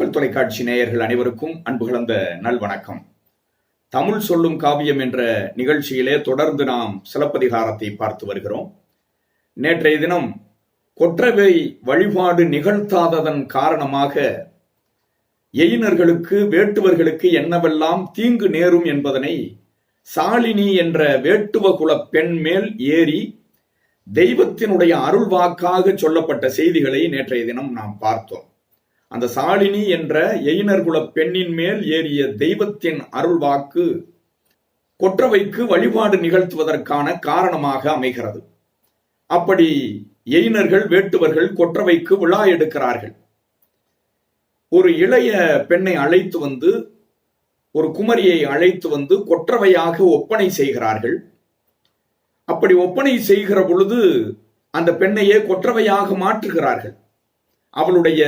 மக்கள் தொலைக்காட்சி நேயர்கள் அனைவருக்கும் அன்பு கலந்த நல்வணக்கம் தமிழ் சொல்லும் காவியம் என்ற நிகழ்ச்சியிலே தொடர்ந்து நாம் சிலப்பதிகாரத்தை பார்த்து வருகிறோம். நேற்றைய தினம் கொற்றவை வழிபாடு நிகழ்த்தாததன் காரணமாக எயினர்களுக்கு வேட்டுவர்களுக்கு என்னவெல்லாம் தீங்கு நேரும் என்பதனை சாலினி என்ற வேட்டுவ குல பெண் மேல் ஏறி தெய்வத்தினுடைய அருள்வாக்காக சொல்லப்பட்ட செய்திகளை நேற்றைய தினம் நாம் பார்த்தோம். அந்த சாலினி என்ற எயினர் குலப் பெண்ணின் மேல் ஏறிய தெய்வத்தின் அருள்வாக்கு கொற்றவைக்கு வழிபாடு நிகழ்த்துவதற்கான காரணமாக அமைகிறது. அப்படி எயினர்கள் வேட்டுவர்கள் கொற்றவைக்கு விழா எடுக்கிறார்கள். ஒரு இளைய பெண்ணை அழைத்து வந்து ஒரு குமரியை அழைத்து வந்து கொற்றவையாக ஒப்பனை செய்கிறார்கள். அப்படி ஒப்பனை செய்கிற பொழுது அந்த பெண்ணையே கொற்றவையாக மாற்றுகிறார்கள். அவளுடைய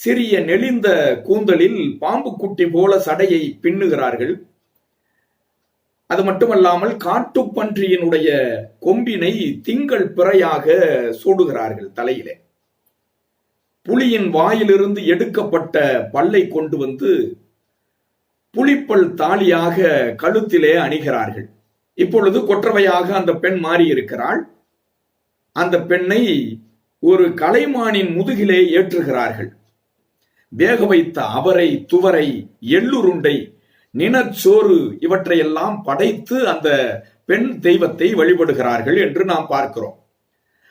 சிறிய நெளிந்த கூந்தலில் பாம்பு குட்டி போல சடையை பின்னுகிறார்கள். அது மட்டுமல்லாமல் காட்டுப்பன்றியினுடைய கொம்பினை திங்கள் பிறையாக சூடுகிறார்கள் தலையிலே. புலியின் வாயிலிருந்து எடுக்கப்பட்ட பல்லை கொண்டு வந்து புலிப்பல் தாலியாக கழுத்திலே அணிகிறார்கள். இப்பொழுது கொற்றவையாக அந்த பெண் மாறி இருக்கிறாள் அந்த பெண்ணை ஒரு கலைமானின் முதுகிலே ஏற்றுகிறார்கள். வேக வைத்த அவரை துவரை எள்ளுருண்டை நினச்சோறு இவற்றையெல்லாம் படைத்து அந்த பெண் தெய்வத்தை வழிபடுகிறார்கள் என்று நாம் பார்க்கிறோம்.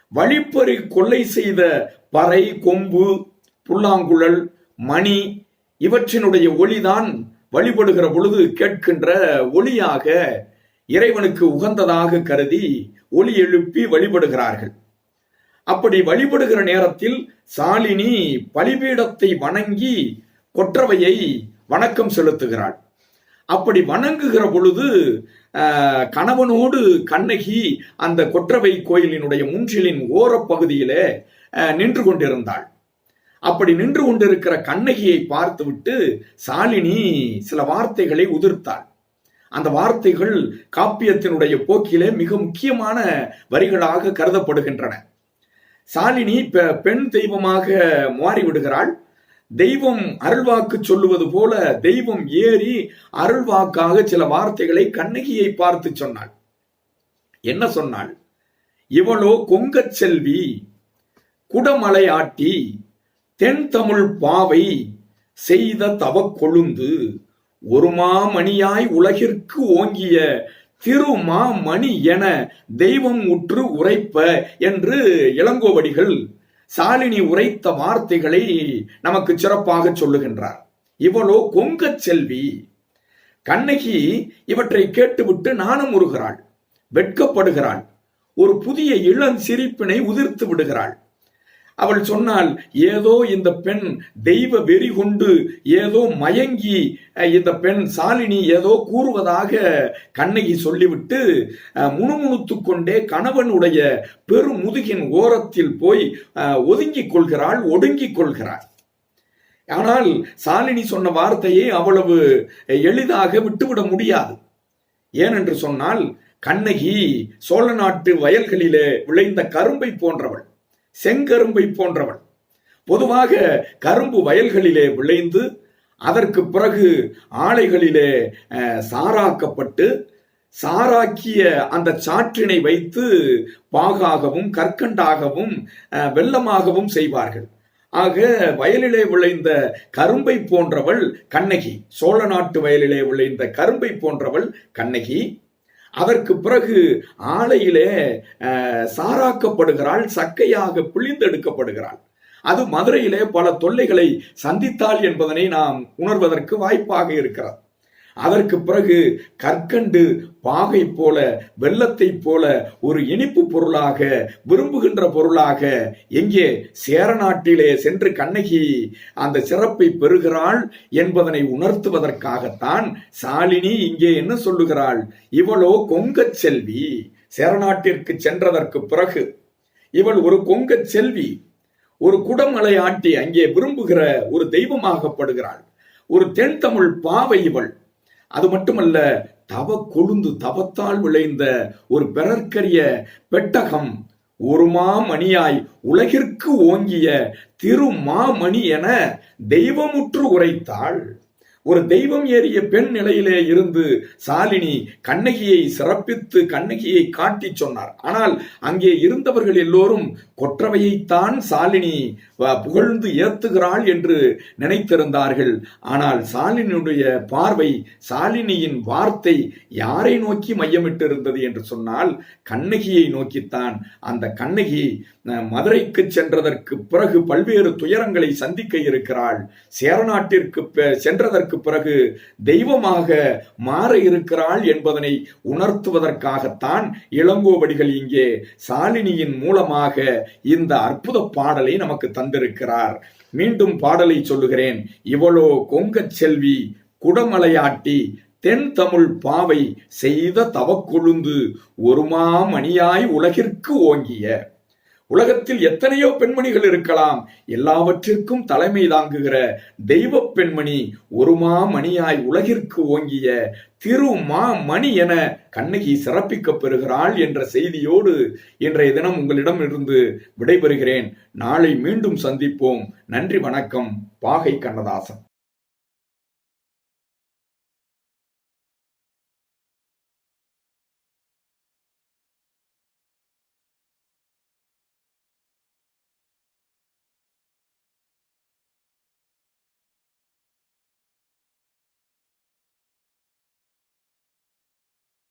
வழிப்பறி கொள்ளை செய்த பறை கொம்பு புல்லாங்குழல் மணி இவற்றினுடைய ஒளிதான் வழிபடுகிற பொழுது கேட்கின்ற ஒளியாக இறைவனுக்கு உகந்ததாக கருதி ஒளி எழுப்பி வழிபடுகிறார்கள். அப்படி வழிபடுகிற நேரத்தில் சாலினி பலிபீடத்தை வணங்கி கொற்றவையை வணக்கம் செலுத்துகிறாள். அப்படி வணங்குகிற பொழுது கணவனோடு கண்ணகி அந்த கொற்றவை கோயிலினுடைய முன்றிலின் ஓரப்பகுதியிலே நின்று கொண்டிருந்தாள். அப்படி நின்று கொண்டிருக்கிற கண்ணகியை பார்த்துவிட்டு சாலினி சில வார்த்தைகளை உதிர்த்தாள். அந்த வார்த்தைகள் காப்பியத்தினுடைய போக்கிலே மிக முக்கியமான வரிகளாக கருதப்படுகின்றன. சாலினி பெண் தெய்வமாக மாறிவிடுகிறாள். தெய்வம் அருள்வாக்கு சொல்லுவது போல தெய்வம் ஏறி அருள்வாக்காக சில வார்த்தைகளை கண்ணகியை பார்த்து சொன்னாள். என்ன சொன்னாள்? இவளோ கொங்கச் செல்வி குடமலை ஆட்டி தென் தமிழ் பாவை செய்த தவ கொழுந்து ஒரு மாமணியாய் உலகிற்கு ஓங்கிய திருமா மணி என தெய்வம் உற்று உரைப்ப என்று இளங்கோவடிகள் சாலினி உரைத்த வார்த்தைகளை நமக்கு சிறப்பாக சொல்லுகின்றார். இவளோ கொங்கச் செல்வி. கண்ணகி இவற்றை கேட்டுவிட்டு நானும் உருகிறாள் வெட்கப்படுகிறாள். ஒரு புதிய இளம் சிரிப்பினை உதிர்த்து விடுகிறாள். அவள் சொன்னால் ஏதோ இந்த பெண் தெய்வ வெறி கொண்டு ஏதோ மயங்கி இந்த பெண் சாலினி ஏதோ கூறுவதாக கண்ணகி சொல்லிவிட்டு முணுமுணுத்து கொண்டே கணவனுடைய பெருமுதுகின் ஓரத்தில் போய் ஒதுங்கிக் கொள்கிறாள் ஒடுங்கிக் கொள்கிறாள். ஆனால் சாலினி சொன்ன வார்த்தையை அவ்வளவு எளிதாக விட்டுவிட முடியாது. ஏனென்று சொன்னால் கண்ணகி சோழ நாட்டு வயல்களிலே விளைந்த கரும்பை போன்றவள். செங்கரும்பை போன்றவன். பொதுவாக கரும்பு வயல்களிலே விளைந்து அதற்கு பிறகு ஆலைகளிலே சாராக்கப்பட்டு சாராக்கிய அந்த சாற்றினை வைத்து பாகாகவும் கற்கண்டாகவும் வெள்ளமாகவும் செய்வார்கள். ஆக வயலிலே விளைந்த கரும்பை போன்றவள் கண்ணகி. சோழ நாட்டு வயலிலே விளைந்த கரும்பை போன்றவள் கண்ணகி. அதற்கு பிறகு ஆலையிலே சாராக்கப்படுகிறாள் சக்கையாக பிழிந்தெடுக்கப்படுகிறாள். அது மதுரையிலே பல தொல்லைகளை சந்தித்தாள் என்பதனை நாம் உணர்வதற்கு வாய்ப்பாக இருக்கிறது. அதற்கு பிறகு கற்கண்டு பாகை போல வெள்ளத்தை போல ஒரு இனிப்பு பொருளாக விரும்புகின்ற பொருளாக எங்கே சேர நாட்டிலே சென்று கண்ணகி அந்த சிறப்பை பெறுகிறாள் என்பதனை உணர்த்துவதற்காகத்தான் சாலினி இங்கே என்ன சொல்லுகிறாள்? இவளோ கொங்கச் செல்வி. சேரநாட்டிற்கு சென்றதற்கு பிறகு இவள் ஒரு கொங்கச் செல்வி. ஒரு குடமலை ஆட்டி அங்கே விரும்புகிற ஒரு தெய்வமாகப்படுகிறாள். ஒரு தென் தமிழ் பாவை இவள். அது மட்டுமல்ல தவ கொழுந்து தவத்தால் விளைந்த ஒரு பிறர்க்கரிய பெட்டகம் ஒரு மாமணியாய் உலகிற்கு ஓங்கிய திருமாமணி என தெய்வமுற்று உரைத்தாள். ஒரு தெய்வம் ஏறிய பெண் நிலையிலே இருந்து சாலினி கண்ணகியை சிறப்பித்து கண்ணகியை காட்டி சொன்னார். ஆனால் அங்கே இருந்தவர்கள் எல்லோரும் கொற்றவையைத்தான் சாலினி வ- புகழ்ந்து ஏத்துகிறாள் என்று நினைத்திருந்தார்கள். ஆனால் சாலினியுடைய பார்வை சாலினியின் வார்த்தை யாரை நோக்கி மையமிட்டிருந்தது என்று சொன்னால் கண்ணகியை நோக்கித்தான். அந்த கண்ணகி மதுரைக்கு சென்றதற்கு பிறகு பல்வேறு துயரங்களை சந்திக்க இருக்கிறாள். சேரநாட்டிற்கு பெ- சென்றதற்கு பிறகு தெய்வமாக மாற இருக்கிறாள் என்பதனை உணர்த்துவதற்காகத்தான் இளங்கோவடிகள் இங்கே சாலினியின் மூலமாக இந்த அற்புத பாடலை நமக்கு தந்திருக்கிறார். மீண்டும் பாடலை சொல்லுகிறேன். இவளோ கொங்கச் செல்வி குடமலையாட்டி தென் தமிழ் பாவை செய்த தவக்கொழுந்து மாம் அணியாய் உலகிற்கு ஓங்கிய உலகத்தில் எத்தனையோ பெண்மணிகள் இருக்கலாம். எல்லாவற்றிற்கும் தலைமை தாங்குகிற தெய்வ பெண்மணி ஒருமா மணியாய் உலகிற்கு ஓங்கிய திருமா மணி என கண்ணகி சிறப்பிக்கப் பெறுகிறாள் என்ற செய்தியோடு இன்றைய தினம் உங்களிடம் இருந்து விடைபெறுகிறேன். நாளை மீண்டும் சந்திப்போம். நன்றி வணக்கம். பாகை கண்ணதாசன்.